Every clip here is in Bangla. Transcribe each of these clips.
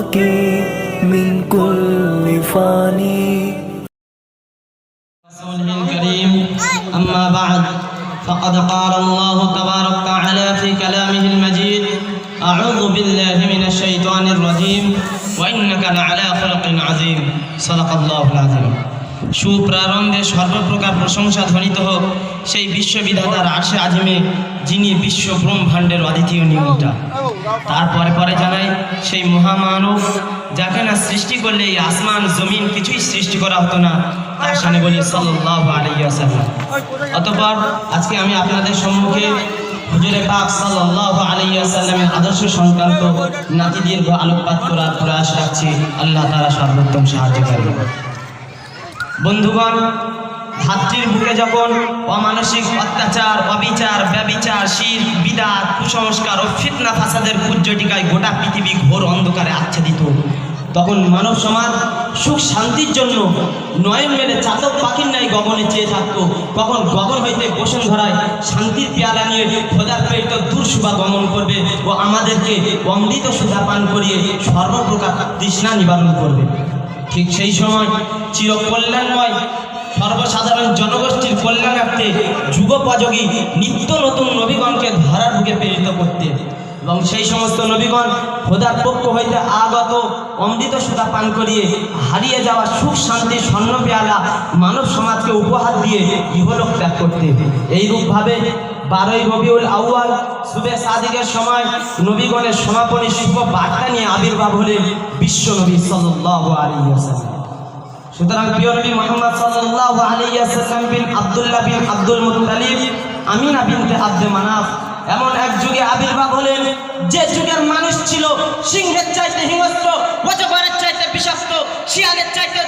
باقي من كل فاني. رسوله الكريم أما بعد فقد قال الله تبارك وتعالى في كلامه المجيد أعوذ بالله من الشيطان الرجيم وإنك لعلى خلق عظيم. صدق الله العظيم. সুপ্রারম্ভে সর্বপ্রকার প্রশংসা ধ্বনিত হোক, সেই বিশ্ববিধাতার আশে আজিমে, যিনি বিশ্ব ব্রহ্মাণ্ডের অদ্বিতীয় নিয়মটা তারপরে পরে জানাই সেই মহামানব, যাকে না সৃষ্টি করলে এই আসমান, জমিন কিছুই সৃষ্টি করা হতো না, তার সামনে বলি, সাল্লাল্লাহু আলাইহি ওয়াসাল্লাম। অতঃপর, আজকে আমি আপনাদের সম্মুখে হুজুরে পাক সাল্লাল্লাহু আলাইহি ওয়াসাল্লামের আদর্শ সংক্রান্ত নাতি আলোকপাত করার প্রয়াস রাখছি। আল্লাহ তাআলা সর্বোত্তম সাহায্য সাহায্যকারী। বন্ধুগণ ধাত্রীর বুকে যখন অমানসিক অত্যাচার, অবিচার, ব্যবিচার, শির, বিদাত, কুসংস্কার ও ফিতনা ফাসাদের পূজ্যটিকায় গোটা পৃথিবী ঘোর অন্ধকারে আচ্ছাদিত, তখন মানব সমাজ সুখ শান্তির জন্য নয়ন মেলে চাতক পাখির ন্যায় গগনে চেয়ে থাকতো। কখন গগন হইতে বসন ধরায় শান্তির পেয়ালা নিয়ে খোদার প্রেরিত দূর সুবা গমন করবে ও আমাদেরকে অমৃত সুধা পান করিয়ে সর্বপ্রকার তৃষ্ণা নিবারণ করবে। ঠিক সেই সময় চির কল্যাণময় সর্বসাধারণ জনগোষ্ঠীর কল্যাণার্থে যুগোপযোগী নিত্য নতুন নবীগণকে ধরার বুকে প্রেরিত করতে এবং সেই সমস্ত নবীগণ খোদার পক্ষ হইতে আগত, অমৃত সুতা পান করিয়ে হারিয়ে যাওয়া সুখ, শান্তি, স্বর্ণ, পেয়ালা মানব সমাজকে উপহার দিয়ে ইহলোক ত্যাগ করতে। এইরূপভাবে বারোই রবিউল আউয়াল সুবে সাদিকের সময় নবীগণের সমাপনী শুভ বার্তা নিয়ে আবির্ভাব হলেন বিশ্ব নবী আলাইহি ওয়াসাল্লাম। সুতরাং প্রিয় নবী মুহাম্মদ সাল্লাল্লাহু আলাইহি বিন আব্দুল্লাহ বিন আব্দুল আমিনা বিনতে আব্দে মানাফ, এমন এক যুগে আবির্ভাব হলেন যে যুগের মানুষ ছিল সিংহের চাইতে হিংস্র অজগরের চাইতে বিষাক্ত, শিয়ালের চাইতে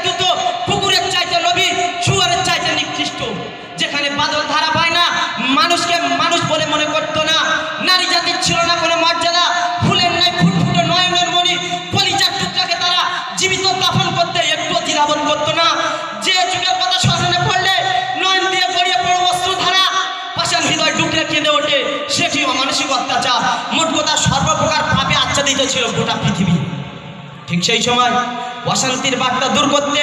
কেঁদে ওঠে সেটি অমানসিক অত্যাচার? মোট কথা সর্বপ্রকার পাপে আচ্ছাদিত ছিল গোটা পৃথিবী। ঠিক সেই সময় অশান্তির বার্তা দূর করতে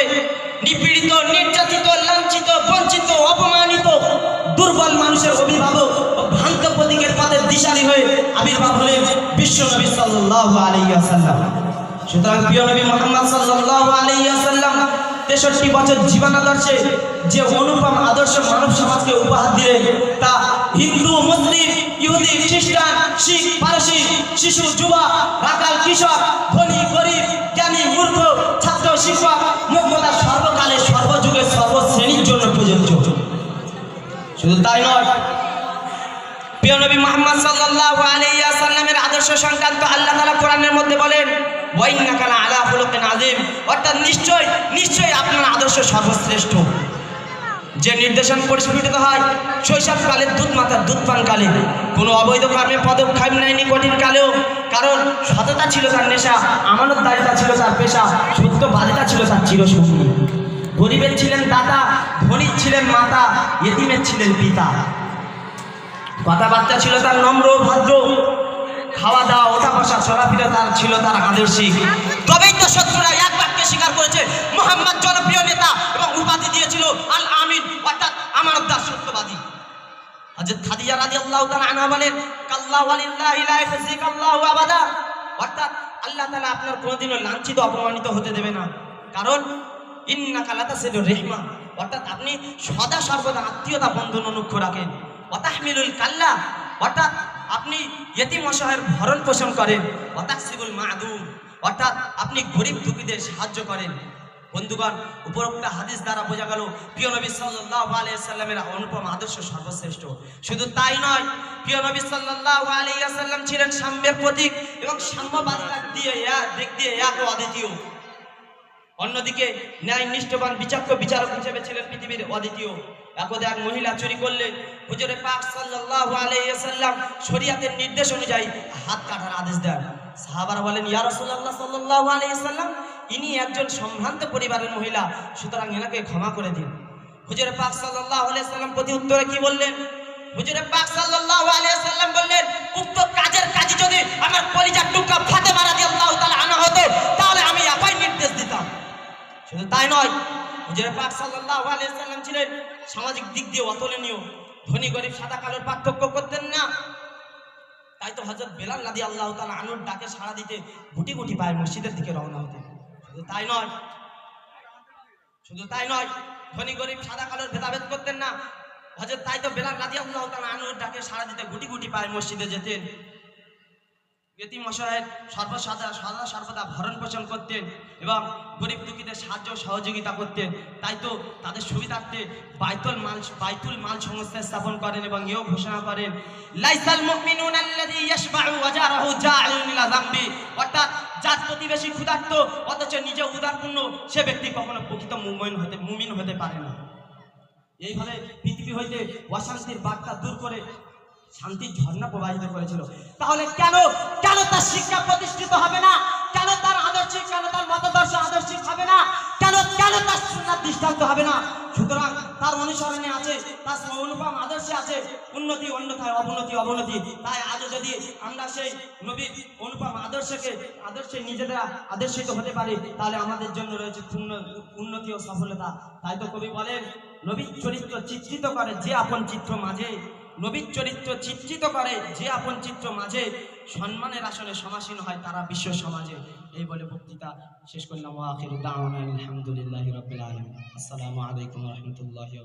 নিপীড়িত, নির্যাতিত, লাঞ্ছিত, বঞ্চিত, অপমানিত, দুর্বল মানুষের অভিভাবক ও ভ্রান্ত প্রতীকের পথে দিশারি হয়ে আবির্ভাব হলেন বিশ্ব নবী সাল্লাল্লাহু আলাইহি ওয়াসাল্লাম। সুতরাং প্রিয় নবী মুহাম্মদ সাল্লাল্লাহু আলাইহি ওয়াসাল্লাম তেষট্টি বছর জীবনাদর্শে যে অনুপম আদর্শ মানব সমাজকে উপহার দিলেন, তা হিন্দু ইহুদি খ্রিস্টান, শিখ পারসি শিশু যুবা রাখাল কৃষক, ধনী, গরিব, জ্ঞানী, মূর্খ, ছাত্র, শিক্ষক, মোহাম্মদার সর্বকালে সর্বযুগের সর্বশ্রেণীর জন্য প্রযোজ্য। শুধু তাই নয়, প্রিয় নবী মুহাম্মদ সাল্লাল্লাহু আলাইহি ওয়াসাল্লামের আদর্শ সংক্রান্ত আল্লাহ তাআলা কোরআনের মধ্যে বলেন ওয়াইন্নাকা আলা খুলুকিন আযীম। অর্থাৎ নিশ্চয় নিশ্চয় আপনার আদর্শ সর্বশ্রেষ্ঠ। যে নির্দেশন পরিস্ফুটিত হয় শৈশবকালের দুধ মাতার দুধ পান কালে। কোনো অবৈধ কর্মে পদক্ষেপ নেয়নি কঠিন কালেও। কারণ সততা ছিল তার নেশা, আমানতদারিতা ছিল তার পেশা সত্যবাদিতা ছিল তার চিরসঙ্গী। গরিবের ছিলেন দাতা, ধনীর ছিলেন মাতা, ইয়েতিমের ছিলেন পিতা। কথাবার্তা ছিল তার নম্র, ভদ্র। খাওয়া দাওয়া ওঠা বসা চলাফেরা তার ছিল তার আদর্শিক। তবেই খাদিজা রাদিয়াল্লাহু তাআলা বলেন, কাল্লাহু আলিল্লাহি লা ইয়াফসিক আল্লাহু আবাদা। অর্থাৎ আল্লাহ তাআলা আপনার কোনোদিনও লাঞ্ছিত, অপমানিত হতে দেবে না। কারণ, ইন্নাকা লাতাসিলুর রিহমা। অর্থাৎ আপনি সদা সর্বদা আত্মীয়তা, বন্ধন অনুক্ষ রাখেন। অতাহমিলুল কাল্লা। অর্থাৎ আপনি ইয়েতিম অসহায়ের ভরণ পোষণ করেন। অতাকসিবুল মাদুম। অর্থাৎ আপনি গরিব দুঃখীদের সাহায্য করেন। বন্ধুগণ, উপরোক্ত হাদিস দ্বারা বোঝা গেল, প্রিয় নবী সাল্লাল্লাহু আলাইহি সাল্লামের অনুপম আদর্শ সর্বশ্রেষ্ঠ। শুধু তাই নয়, প্রিয় নবী সাল্লাল্লাহু আলাইহি সাল্লাম ছিলেন সাম্যের প্রতীক এবং সাম্যবাদিতা দিয়ে দিক দিয়ে এক অদ্বিতীয় অন্যদিকে ন্যায় নিষ্ঠবান বিচক্ষ বিচারক হিসেবে ছিলেন পৃথিবীর অদ্বিতীয়। একদা এক মহিলা চুরি করলে হুজুরে পাক সাল্লাল্লাহু আলাইহি সাল্লাম শরীয়তের নির্দেশ অনুযায়ী হাত কাটার আদেশ দেন। সাহাবারা বলেন, ইয়া রাসূলুল্লাহ সাল্লাল্লাহু আলাইহি সাল্লাম ইনি একজন সম্ভ্রান্ত পরিবারের মহিলা, সুতরাং এনাকে ক্ষমা করে দিন। হুজুর পাক সাল্লাহ আলিয়াল্লাম প্রতি উত্তরে কি বললেন? হুজুরে পাক সাল্লাহ আলিয়াল্লাম বললেন, উক্ত কাজের কাজই যদি আমার কলিজার টুকরা ফাতে মারা দিয়ে আল্লাহ তালা আনা হতো, তাহলে আমি একাই নির্দেশ দিতাম। শুধু তাই নয়, হুজুরে পাক সাল্লাহ আলিয়াল্লাম ছিলেন সামাজিক দিক দিয়ে অতুলনীয়। ধনী, গরিব, সাদা কালোর পার্থক্য করতেন না। তাই তো হজরত বেলাল নাদি আল্লাহ তালা আনুর ডাকে সাড়া দিতে গুটি গুটি পায় মসজিদের দিকে রওনা হতেন। শুধু তাই নয়। শুধু তাই নয়, ধনী গরিব সাদা কালোর ভেদাভেদ করতেন না। হযরত তাই তো বেলাল রাদি আল্লাহ আনুর ডাকে সাড়া দিতে গুটি গুটি পায়ে মসজিদে যেতেন। এতিম মশায়ের সর্বসাদা সদা সর্বদা ভরণ পোষণ করতেন এবং গরিব দুঃখীদের সাহায্য সহযোগিতা করতেন। তাই তো তাদের সুবিধার্থে বাইতুল মাল বাইতুল মাল সংস্থা স্থাপন করেন এবং এও ঘোষণা করেন, লাইসাল মুমিনুন আল্লাযী ইয়াশবাউ ওয়াজারাহু জাআলুন ইলা যামবি। অর্থাৎ যার প্রতিবেশী ক্ষুধার্ত, অথচ নিজে উদারপূর্ণ, সে ব্যক্তি কখনো প্রকৃত মুমিন হতে মুমিন হতে পারে না। এইভাবে পৃথিবী হইতে অশান্তির বার্তা দূর করে শান্তির ঝর্ণা প্রবাহিত করেছিল। তাহলে কেন কেন তার শিক্ষা প্রতিষ্ঠিত হবে না? অনুসরণে আছে, তার অনুপম আদর্শে আছে, উন্নতি অন্যথায় অবনতি অবনতি। তাই আজও যদি আমরা সেই নবীর অনুপম আদর্শকে, আদর্শে নিজেরা আদর্শিত হতে পারি, তাহলে আমাদের জন্য রয়েছে উন্নতি ও সফলতা। তাই তো কবি বলেন নবীর চরিত্র চিত্রিত করে যে আপন চিত্র মাঝে নবীর চরিত্র চিত্রিত করে, যে আপন চিত্র মাঝে সম্মানের আসনে সমাসীন হয় তারা বিশ্ব সমাজে। এই বলে বক্তৃতা শেষ করলাম। আলহামদুলিল্লাহ আসসালামু আলাইকুম রাহমাতুল্লাহি